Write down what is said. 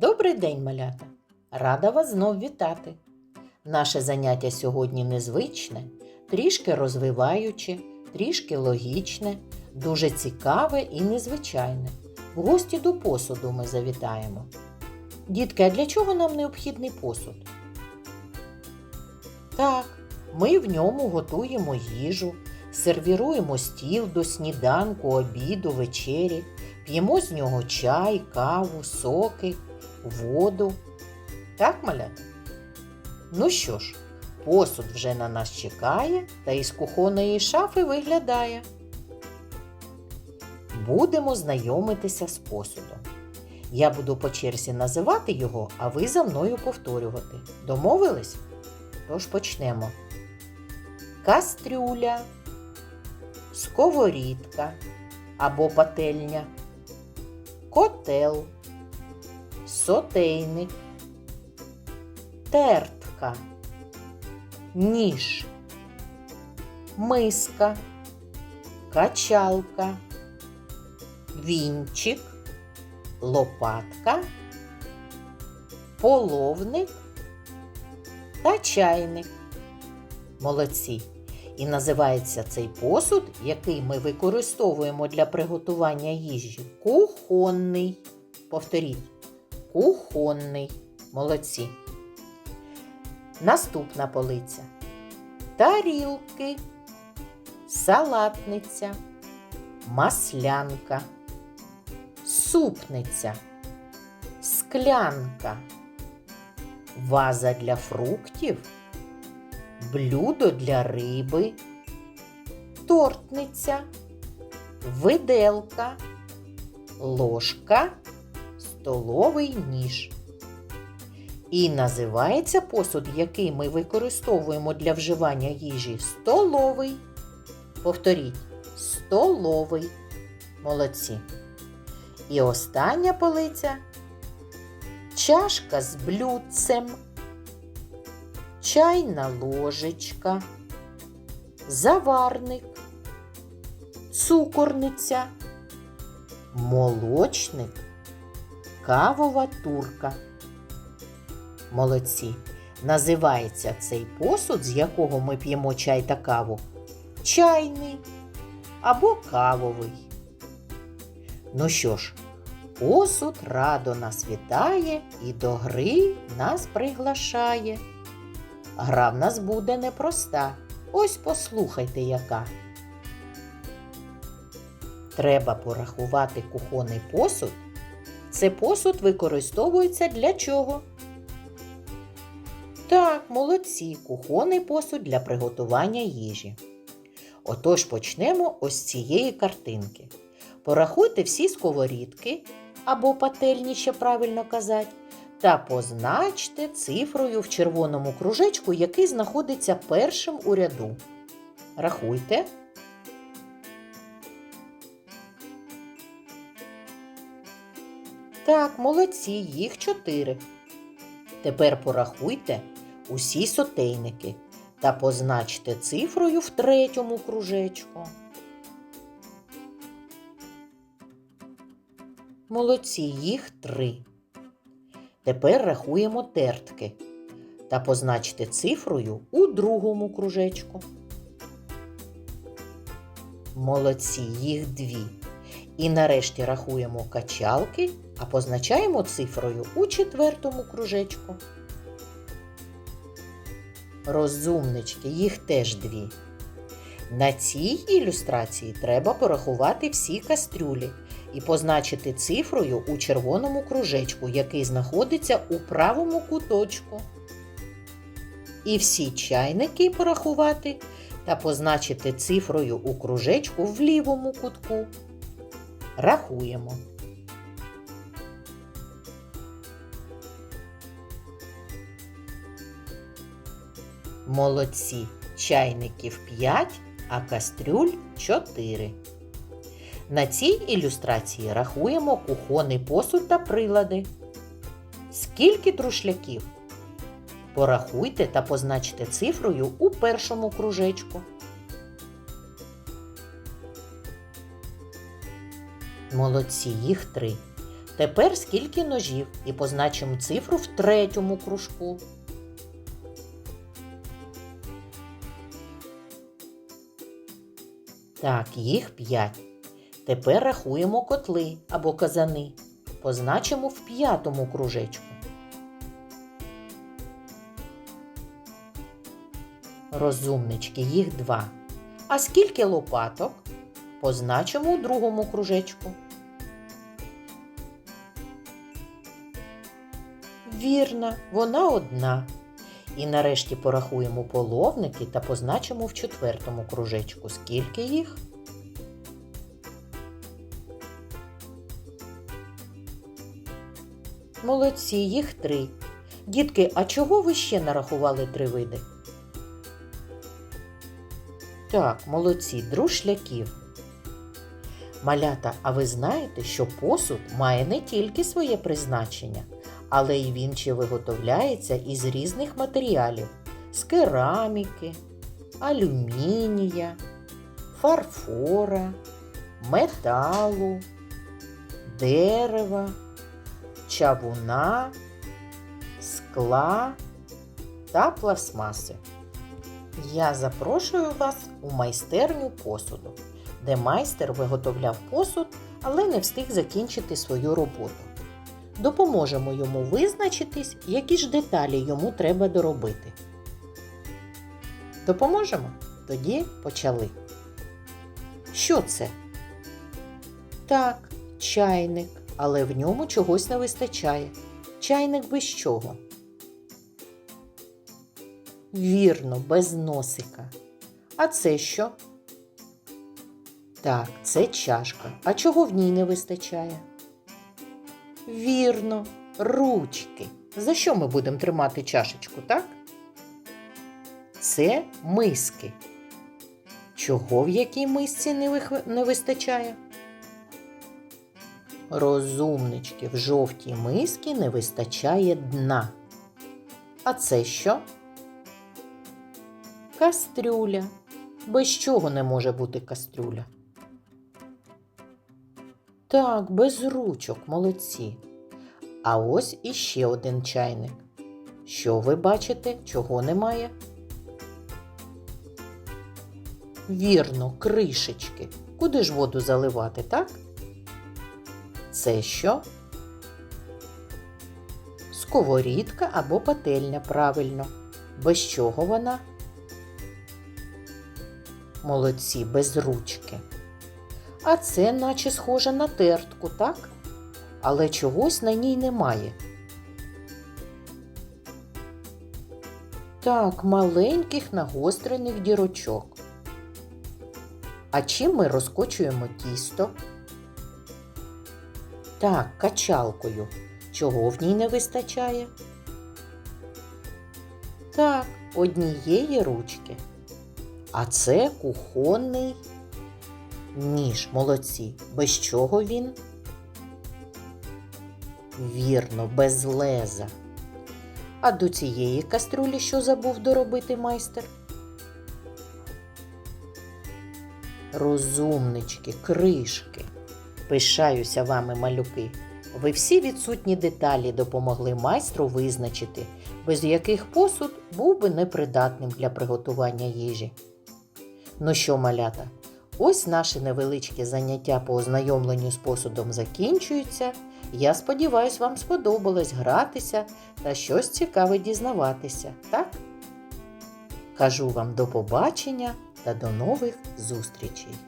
Добрий день, малята! Рада вас знов вітати! Наше заняття сьогодні незвичне, трішки розвиваюче, трішки логічне, дуже цікаве і незвичайне. В гості до посуду ми завітаємо. Дітки, а для чого нам необхідний посуд? Так, ми в ньому готуємо їжу, сервіруємо стіл до сніданку, обіду, вечері, п'ємо з нього чай, каву, соки, воду. Так, малята? Ну що ж, посуд вже на нас чекає та із кухонної шафи виглядає. Будемо знайомитися з посудом. Я буду по черзі називати його, а ви за мною повторювати. Домовились? Тож почнемо. Кастрюля, сковорідка або пательня, котел, сотейник, тертка, ніж, миска, качалка, вінчик, лопатка, половник та чайник. Молодці. І називається цей посуд, який ми використовуємо для приготування їжі, кухонний. Повторіть, кухонний. Молодці. Наступна полиця. Тарілки, салатниця, маслянка, супниця, склянка, ваза для фруктів, блюдо для риби, тортниця, виделка, ложка, столовий ніж. І називається посуд, який ми використовуємо для вживання їжі, столовий. Повторіть, столовий. Молодці. І остання полиця чашка з блюдцем, чайна ложечка, заварник, цукорниця, молочник, кавова турка. Молодці. Називається цей посуд, з якого ми п'ємо чай та каву, чайний або кавовий. Ну що ж, посуд радо нас вітає і до гри нас приглашає. Гра в нас буде непроста. Ось послухайте яка. Треба порахувати кухонний посуд. Це посуд використовується для чого? Так, молодці, кухонний посуд для приготування їжі. Отож почнемо ось цієї картинки. Порахуйте всі сковорідки або пательні, ще правильно казати, та позначте цифрою в червоному кружечку, який знаходиться першим у ряду. Рахуйте. Так, молодці, їх чотири. Тепер порахуйте усі сотейники та позначте цифрою в третьому кружечку. Молодці, їх три. Тепер рахуємо тертки та позначте цифрою у другому кружечку. Молодці, їх дві. І нарешті рахуємо качалки, а позначаємо цифрою у четвертому кружечку. Розумнички, їх теж дві. На цій ілюстрації треба порахувати всі кастрюлі і позначити цифрою у червоному кружечку, який знаходиться у правому куточку. І всі чайники порахувати та позначити цифрою у кружечку в лівому кутку. Рахуємо. Молодці. Чайників 5, а кастрюль 4. На цій ілюстрації рахуємо кухонний посуд та прилади. Скільки друшляків? Порахуйте та позначте цифрою у першому кружечку. Молодці, їх три. Тепер скільки ножів і позначимо цифру в третьому кружку. Так, їх п'ять. Тепер рахуємо котли або казани. Позначимо в п'ятому кружечку. Розумнички, їх два. А скільки лопаток? Позначимо у другому кружечку. Вірно, вона одна. І нарешті порахуємо половники та позначимо в четвертому кружечку. Скільки їх? Молодці, їх три. Дітки, а чого ви ще нарахували три види? Так, молодці, друшляків. Малята, а ви знаєте, що посуд має не тільки своє призначення, але й він ще виготовляється із різних матеріалів з кераміки, алюмінія, фарфора, металу, дерева, чавуна, скла та пластмаси. Я запрошую вас у майстерню посуду, де майстер виготовляв посуд, але не встиг закінчити свою роботу. Допоможемо йому визначитись, які ж деталі йому треба доробити. Допоможемо? Тоді почали. Що це? Так, чайник, але в ньому чогось не вистачає. Чайник без чого? Вірно, без носика. А це що? Так, це чашка. А чого в ній не вистачає? Вірно, ручки. За що ми будемо тримати чашечку, так? Це миски. Чого в якій мисці не, вистачає? Розумнички, в жовтій мисці не вистачає дна. А це що? Кастрюля. Без чого не може бути кастрюля? Так, без ручок, молодці. А ось іще один чайник. Що ви бачите, чого немає? Вірно, кришечки. Куди ж воду заливати, так? Це що? Сковорідка або пательня, правильно. Без чого вона? Молодці, без ручки. А це наче схоже на тертку, так? Але чогось на ній немає. Так, маленьких нагострених дірочок. А чим ми розкочуємо тісто? Так, качалкою. Чого в ній не вистачає? Так, однієї ручки. А це кухонний ніж, молодці. Без чого він? Вірно, без леза. А до цієї каструлі що забув доробити майстер? Розумнички, кришки. Пишаюся вами, малюки. Ви всі відсутні деталі допомогли майстру визначити, без яких посуд був би непридатним для приготування їжі. Ну що, малята, ось наше невеличке заняття по ознайомленню з посудом закінчуються. Я сподіваюся, вам сподобалось гратися та щось цікаве дізнаватися, так? Кажу вам до побачення та до нових зустрічей!